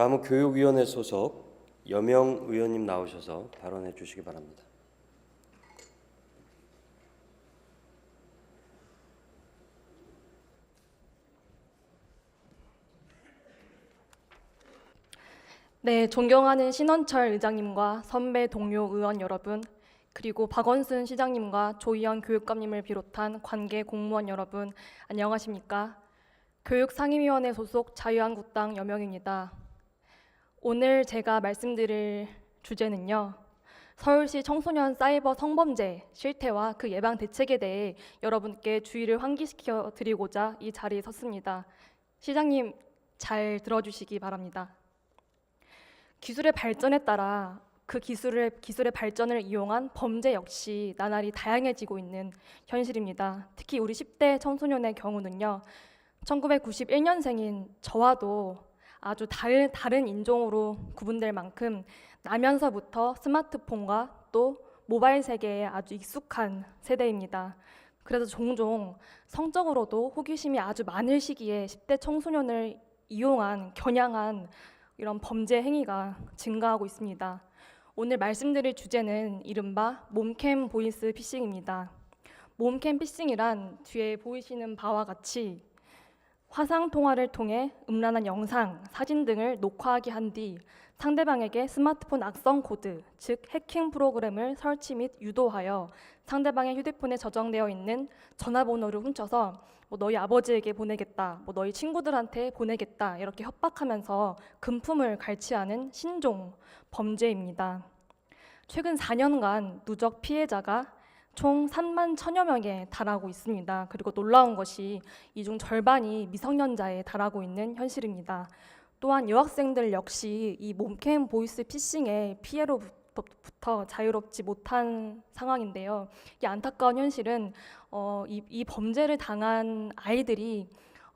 여당교육위원회 소속 여명 의원님 나오셔서 발언해 주시기 바랍니다. 네, 존경하는 신원철 의장님과 선배 동료 의원 여러분, 그리고 박원순 시장님과 조희연 교육감님을 비롯한 관계 공무원 여러분, 안녕하십니까? 교육상임위원회 소속 자유한국당 여명입니다. 오늘 제가 말씀드릴 주제는요. 서울시 청소년 사이버 성범죄 실태와 그 예방 대책에 대해 여러분께 주의를 환기시켜 드리고자 이 자리에 섰습니다. 시장님 잘 들어주시기 바랍니다. 기술의 발전에 따라 그 기술의 기술의 발전을 이용한 범죄 역시 나날이 다양해지고 있는 현실입니다. 특히 우리 10대 청소년의 경우는요. 1991년생인 저와도 아주 다른 다른 인종으로 구분될 만큼 나면서부터 스마트폰과 또 모바일 세계에 아주 익숙한 세대입니다. 그래서 종종 성적으로도 호기심이 아주 많을 시기에 10대 청소년을 이용한 겨냥한 이런 범죄 행위가 증가하고 있습니다. 오늘 말씀드릴 주제는 이른바 몸캠 보이스 피싱입니다. 몸캠 피싱이란 뒤에 보이시는 바와 같이 화상 통화를 통해 음란한 영상, 사진 등을 녹화하게 한 뒤 상대방에게 스마트폰 악성 코드, 즉 해킹 프로그램을 설치 및 유도하여 상대방의 휴대폰에 저장되어 있는 전화번호를 훔쳐서 뭐 너희 아버지에게 보내겠다, 뭐 너희 친구들한테 보내겠다 이렇게 협박하면서 금품을 갈취하는 신종 범죄입니다. 최근 4년간 누적 피해자가 총 3만 천여 명에 달하고 있습니다. 그리고 놀라운 것이 이 중 절반이 미성년자에 달하고 있는 현실입니다. 또한 여학생들 역시 이 몸캠 보이스 피싱의 피해로 부터 자유롭지 못한 상황인데요. 이 안타까운 현실은 어, 이, 이 범죄를 당한 아이들이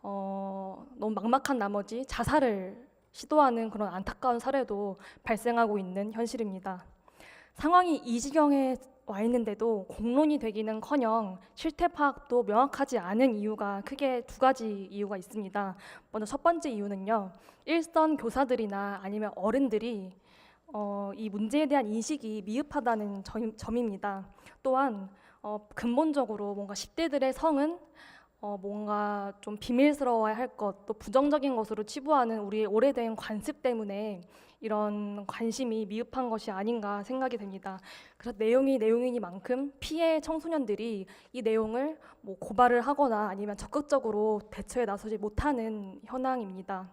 어, 너무 막막한 나머지 자살을 시도하는 그런 안타까운 사례도 발생하고 있는 현실입니다. 상황이 이 지경에 와 있는데도 공론이 되기는커녕 실태 파악도 명확하지 않은 이유가 크게 두 가지 이유가 있습니다. 먼저 첫 번째 이유는요, 일선 교사들이나 아니면 어른들이 어, 이 문제에 대한 인식이 미흡하다는 점, 점입니다. 또한 어, 근본적으로 뭔가 10대들의 성은 어, 뭔가 좀 비밀스러워야 할 것, 또 부정적인 것으로 치부하는 우리의 오래된 관습 때문에 이런 관심이 미흡한 것이 아닌가 생각이 됩니다. 그래서 내용이 내용이니만큼 피해 청소년들이 이 내용을 뭐 고발을 하거나 아니면 적극적으로 대처에 나서지 못하는 현황입니다.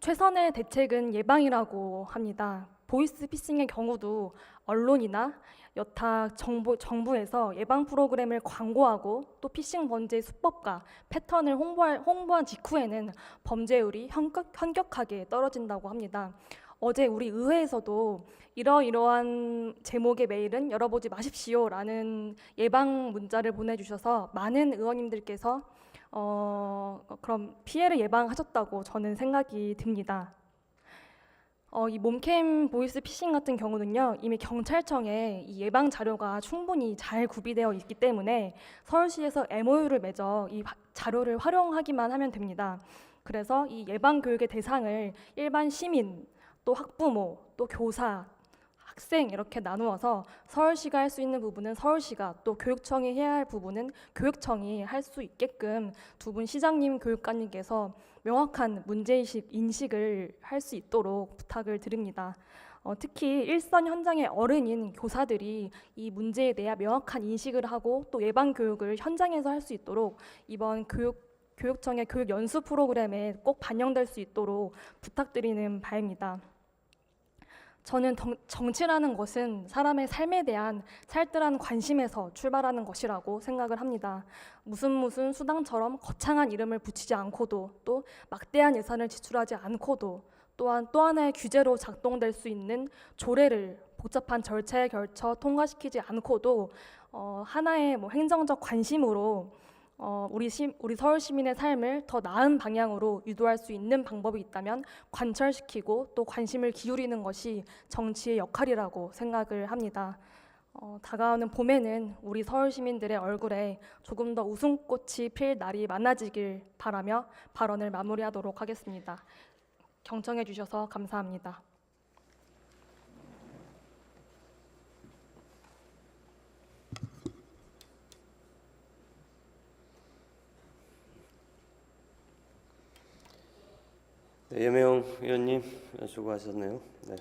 최선의 대책은 예방이라고 합니다. 보이스 피싱의 경우도 언론이나 여타 정부, 정부에서 예방 프로그램을 광고하고 또 피싱 범죄 수법과 패턴을 홍보할, 홍보한 직후에는 범죄율이 현격, 현격하게 떨어진다고 합니다. 어제 우리 의회에서도 이러이러한 제목의 메일은 열어보지 마십시오라는 예방 문자를 보내주셔서 많은 의원님들께서 어, 그럼 피해를 예방하셨다고 저는 생각이 듭니다. 어, 이 몸캠 보이스 피싱 같은 경우는요 이미 경찰청에 이 예방 자료가 충분히 잘 구비되어 있기 때문에 서울시에서 MOU를 맺어 이 자료를 활용하기만 하면 됩니다. 그래서 이 예방 교육의 대상을 일반 시민, 또 학부모, 또 교사, 학생 이렇게 나누어서 서울시가 할 수 있는 부분은 서울시가 또 교육청이 해야 할 부분은 교육청이 할 수 있게끔 두 분 시장님 교육관님께서 명확한 문제의식 인식을 할 수 있도록 부탁을 드립니다. 어, 특히 일선 현장의 어른인 교사들이 이 문제에 대한 명확한 인식을 하고 또 예방 교육을 현장에서 할 수 있도록 이번 교육 교육청의 교육 연수 프로그램에 꼭 반영될 수 있도록 부탁드리는 바입니다. 저는 정치라는 것은 사람의 삶에 대한 살뜰한 관심에서 출발하는 것이라고 생각을 합니다. 무슨 무슨 수당처럼 거창한 이름을 붙이지 않고도 또 막대한 예산을 지출하지 않고도 또한 또 하나의 규제로 작동될 수 있는 조례를 복잡한 절차에 걸쳐 통과시키지 않고도 어, 하나의 뭐 행정적 관심으로 어, 우리, 시, 우리 서울 시민의 삶을 더 나은 방향으로 유도할 수 있는 방법이 있다면 관철시키고 또 관심을 기울이는 것이 정치의 역할이라고 생각을 합니다. 어, 다가오는 봄에는 우리 서울 시민들의 얼굴에 조금 더 웃음꽃이 필 날이 많아지길 바라며 발언을 마무리하도록 하겠습니다. 경청해 주셔서 감사합니다. 네, 여명 의원님 수고하셨네요. 네.